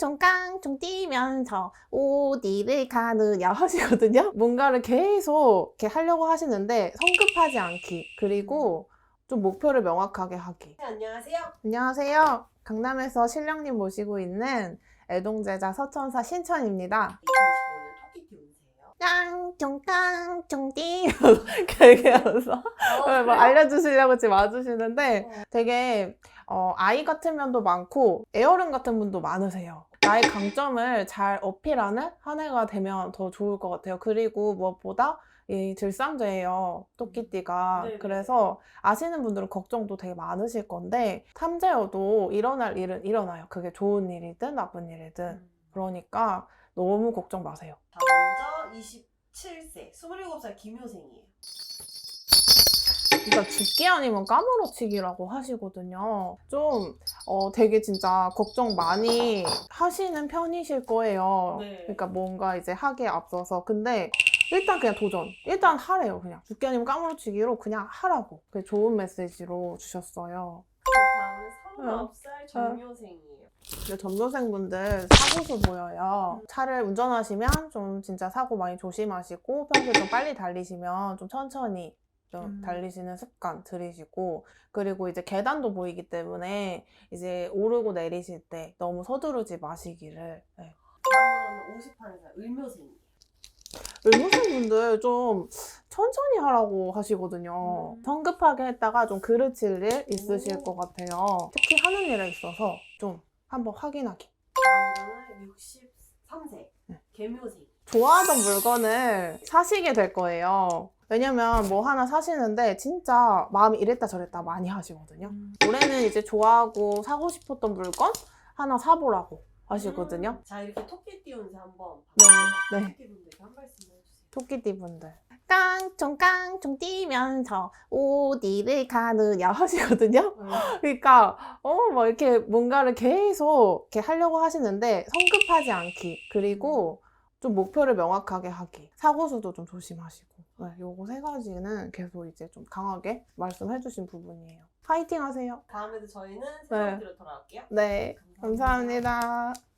깡총 깡총 뛰면서 어디를 가느냐 하시거든요. 뭔가를 계속 이렇게 하려고 하시는데 성급하지 않기 그리고 좀 목표를 명확하게 하기. 네, 안녕하세요. 안녕하세요. 강남에서 신령님 모시고 있는 애동제자 서천사 신천입니다. 2025년 토끼띠 운세예요. 깡총 깡총 뛰면서 이렇게 얘기하면서 어, 뭐 알려주시려고 지금 와주시는데 되게 어, 아이 같은 면도 많고 애어른 같은 분도 많으세요. 나의 강점을 잘 어필하는 한 해가 되면 더 좋을 것 같아요. 그리고 무엇보다 이 들상제예요. 토끼띠가. 네네. 그래서 아시는 분들은 걱정도 되게 많으실 건데 탐제여도 일어날 일은 일어나요. 그게 좋은 일이든 나쁜 일이든. 음. 그러니까 너무 걱정 마세요. 자, 먼저 27세, 27살 김효생이에요. 그러니까 죽기 아니면 까무러치기라고 하시거든요. 좀 어, 되게 진짜 걱정 많이 하시는 편이실 거예요. 네. 그러니까 뭔가 이제 하기에 앞서서 근데 일단 그냥 도전. 일단 하래요. 그냥 죽기 아니면 까무러치기로 그냥 하라고. 그게 좋은 메시지로 주셨어요. 그 다음은 39살 정효생이에요. 근데 전도생분들 사고수 보여요. 차를 운전하시면 좀 진짜 사고 많이 조심하시고 평소에 좀 빨리 달리시면 좀 천천히 좀 음. 달리시는 습관 들이시고 그리고 이제 계단도 보이기 때문에 이제 오르고 내리실 때 너무 서두르지 마시기를. 네. 다음은 58살 을묘생이에요. 의무생분들 좀 천천히 하라고 하시거든요. 음. 성급하게 했다가 좀 그르칠 일 있으실 오. 것 같아요. 특히 하는 일에 있어서 좀 한번 확인하기. 다음은 63세 네. 개묘생. 좋아하던 물건을 사시게 될 거예요. 왜냐면 뭐 하나 사시는데 진짜 마음이 이랬다 저랬다 많이 하시거든요. 음. 올해는 이제 좋아하고 사고 싶었던 물건 하나 사보라고 하시거든요. 음. 자, 이렇게 토끼 띠 운세 한번 네. 네. 토끼분들께 한 말씀 해주세요. 토끼띠 분들. 깡총 깡총 뛰면서 어디를 가느냐 하시거든요. 그러니까 어뭐 이렇게 뭔가를 계속 이렇게 하려고 하시는데 성급하지 않기 그리고 좀 목표를 명확하게 하기 사고수도 좀 조심하시고 네, 요거 세 가지는 계속 이제 좀 강하게 말씀해주신 부분이에요. 파이팅 하세요. 다음에도 저희는 네. 새로운 뒤로 돌아올게요. 네 감사합니다.